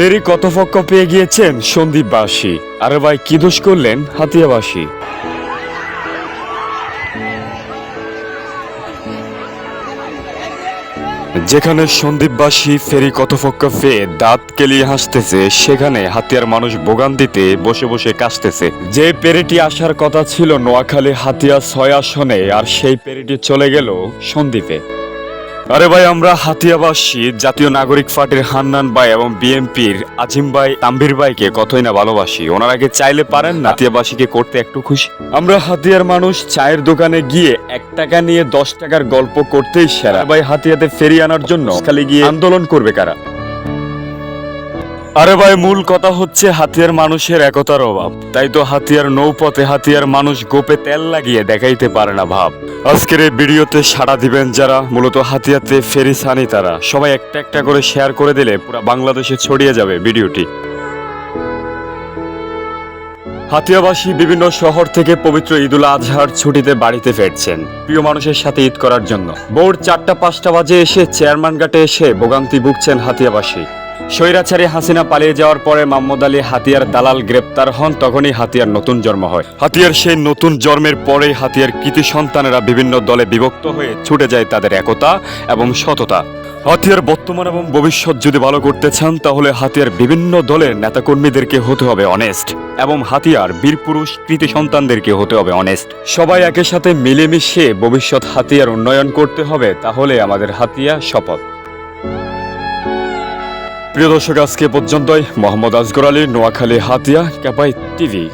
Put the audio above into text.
ফেরি কত ফক্ক পেয়ে গিয়েছেন সন্দীপবাসী আরে ভাই, কি দোষ করলেন হাতিয়াবাসী? যেখানে সন্দীপবাসী ফেরি কত ফক্ক পেয়ে দাঁত কেলিয়ে হাসতেছে, সেখানে হাতিয়ার মানুষ ভোগান্তিতে বসে বসে কাশতেছে। যে পেরেটি আসার কথা ছিল নোয়াখালী হাতিয়া ছয় আসনে, আর সেই পেরেটি চলে গেল সন্দীপে আরে ভাই, আমরা হাতিয়াবাসী, জাতীয় নাগরিক পার্টির হান্নান ভাই এবং বিএনপির আজিম ভাই, তাম্বির ভাইকে কতই না ভালোবাসি। ওনার আগে চাইলে পারেন না, হাতিয়াবাসীকে করতে একটু খুশি। আমরা হাতিয়ার মানুষ, চায়ের দোকানে গিয়ে এক টাকা নিয়ে দশ টাকার গল্প করতেই সেরা। ভাই হাতিয়াতে ফেরি আনার জন্য, খালি গিয়ে আন্দোলন করবে কারা? আরে ভাই, মূল কথা হচ্ছে হাতিয়ার মানুষের একতার অভাব। তাই তো হাতিয়ার নৌপথে হাতিয়ার মানুষ গোপে তেল লাগিয়ে দেখাইতে পারে না ভাব। আজকের এই ভিডিওতে সাড়া দিবেন যারা, মূলত হাতিয়াতে ফেরি সানি তারা। সবাই একটা একটা করে শেয়ার করে দিলে পুরো বাংলাদেশে ছড়িয়ে যাবে ভিডিওটি। হাতিয়াবাসী বিভিন্ন শহর থেকে পবিত্র ঈদুল আজহার ছুটিতে বাড়িতে ফিরছেন। প্রিয় মানুষের সাথে ঈদ করার জন্য। ভোর চারটা পাঁচটা বাজে এসে চেয়ারম্যান ঘাটে এসে ভোগান্তি ভুগছেন হাতিয়াবাসী। স্বৈরাচারী হাসিনা পালিয়ে যাওয়ার পরে মাহমুদ আলী হাতিয়ার দালাল গ্রেপ্তার হন, তখনই হাতিয়ার নতুন জন্ম হয়। হাতিয়ার সেই নতুন জন্মের পরেই হাতিয়ার কৃতি সন্তানেরা বিভিন্ন দলে বিভক্ত হয়ে ছুটে যায় তাদের একতা এবং সততা। হাতিয়ার বর্তমান এবং ভবিষ্যৎ যদি ভালো করতে চান, তাহলে হাতিয়ার বিভিন্ন দলের নেতাকর্মীদেরকে হতে হবে অনেস্ট এবং হাতিয়ার বীরপুরুষ কৃতি সন্তানদেরকে হতে হবে অনেস্ট সবাই একের সাথে মিলেমিশে ভবিষ্যৎ হাতিয়ার উন্নয়ন করতে হবে, তাহলে আমাদের হাতিয়া শপথ প্রিয় দর্শক আজকে পর্যন্তই। মোহাম্মদ আজগর আলী নোয়াখালী হাতিয়া ক্যাপাই টিভি।